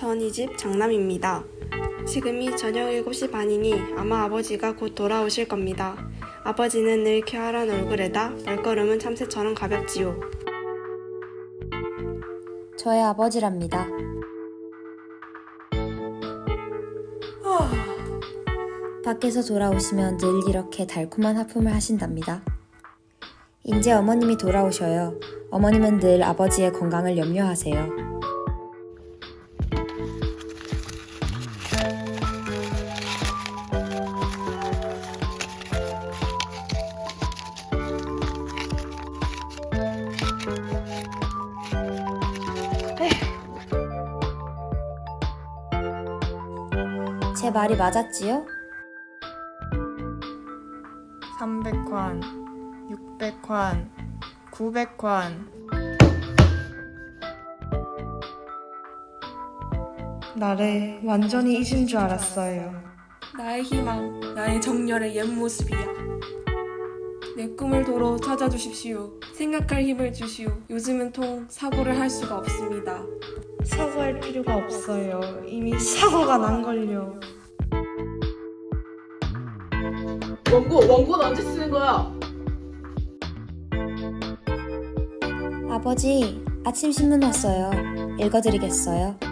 전 이 집 장남입니다. 지금이 저녁 7시 반이니 아마 아버지가 곧 돌아오실 겁니다. 아버지는 늘 쾌활한 얼굴에다 발걸음은 참새처럼 가볍지요. 저의 아버지랍니다. 밖에서 돌아오시면 늘 이렇게 달콤한 하품을 하신답니다. 이제 어머님이 돌아오셔요. 어머님은 늘 아버지의 건강을 염려하세요. 제 말이 맞았지요? 300환, 600환, 900환. 나를 완전히 잊은 줄 알았어요. 나의 희망, 나의 정열의 옛 모습이야. 내 꿈을 도로 찾아주십시오. 생각할 힘을 주시오. 요즘은 통 사고를 할 수가 없습니다. 사과할 필요가 없어요. 이미 사고가 난 걸요. 원고 원고는 언제 쓰는 거야? 아버지, 아침 신문 왔어요. 읽어드리겠어요.